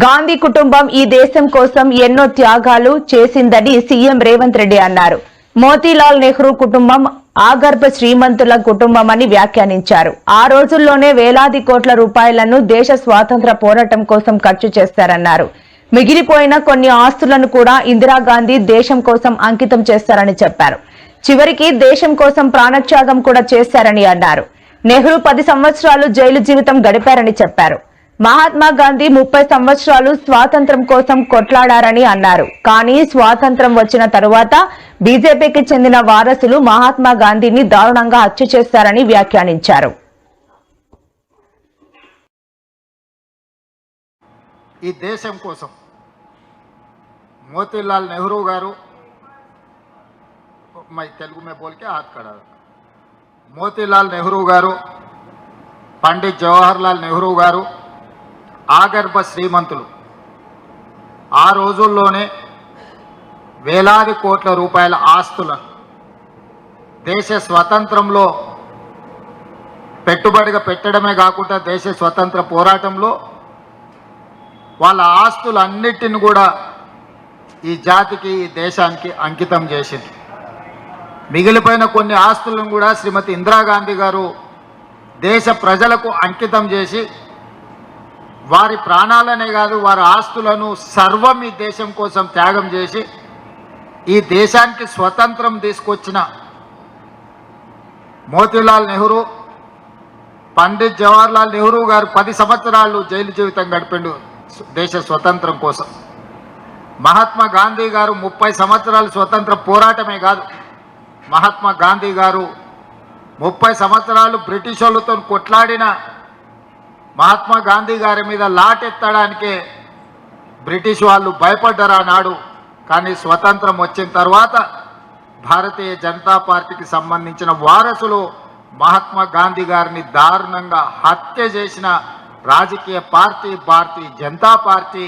గాంధీ కుటుంబం ఈ దేశం కోసం ఎన్నో త్యాగాలు చేసిందని సీఎం రేవంత్ రెడ్డి అన్నారు. మోతీలాల్ నెహ్రూ కుటుంబం ఆగర్భ శ్రీమంతుల కుటుంబం అని వ్యాఖ్యానించారు. ఆ రోజుల్లోనే వేలాది కోట్ల రూపాయలను దేశ స్వాతంత్ర పోరాటం కోసం ఖర్చు చేస్తారన్నారు. మిగిలిపోయిన కొన్ని ఆస్తులను కూడా ఇందిరాగాంధీ దేశం కోసం అంకితం చేస్తారని చెప్పారు. చివరికి దేశం కోసం ప్రాణత్యాగం కూడా చేశారని అన్నారు. నెహ్రూ పది సంవత్సరాలు జైలు జీవితం గడిపారని చెప్పారు. మహాత్మా గాంధీ ముప్పై సంవత్సరాలు స్వాతంత్రం కోసం కొట్లాడారని అన్నారు. కానీ స్వాతంత్రం వచ్చిన తరువాత బీజేపీకి చెందిన వారసులు మహాత్మా గాంధీని దారుణంగా హత్య చేశారని వ్యాఖ్యానించారు. ఈ దేశం కోసం మోతీలాల్ నెహ్రూ గారు మై తెలుగు మే బోల్కే హాత్ మోతీలాల్ నెహ్రూ గారు పండిత్ జవహర్లాల్ నెహ్రూ గారు ఆగర్భ శ్రీమంతులు. ఆ రోజుల్లోనే వేలాది కోట్ల రూపాయల ఆస్తులను దేశ స్వతంత్రంలో పెట్టుబడిగా పెట్టడమే కాకుండా దేశ స్వతంత్ర పోరాటంలో వాళ్ళ ఆస్తులన్నిటిని కూడా ఈ జాతికి ఈ దేశానికి అంకితం చేసింది. మిగిలిపోయిన కొన్ని ఆస్తులను కూడా శ్రీమతి ఇందిరాగాంధీ గారు దేశ ప్రజలకు అంకితం చేసి వారి ప్రాణాలనే కాదు వారి ఆస్తులను సర్వం ఈ దేశం కోసం త్యాగం చేసి ఈ దేశానికి స్వతంత్రం తీసుకొచ్చిన మోతీలాల్ నెహ్రూ పండిత్ జవహర్లాల్ నెహ్రూ గారు పది సంవత్సరాలు జైలు జీవితం గడిపిండు దేశ స్వతంత్రం కోసం. మహాత్మా గాంధీ గారు ముప్పై సంవత్సరాలు స్వతంత్ర పోరాటమే కాదు. మహాత్మా గాంధీ గారు ముప్పై సంవత్సరాలు బ్రిటిష్ వాళ్ళతో కొట్లాడిన మహాత్మా గాంధీ గారి మీద లాటెత్తడానికే బ్రిటిష్ వాళ్ళు భయపడ్డారు ఆనాడు. కానీ స్వతంత్రం వచ్చిన తర్వాత భారతీయ జనతా పార్టీకి సంబంధించిన వారసులు మహాత్మా గాంధీ గారిని దారుణంగా హత్య చేసిన రాజకీయ పార్టీ భారతీయ జనతా పార్టీ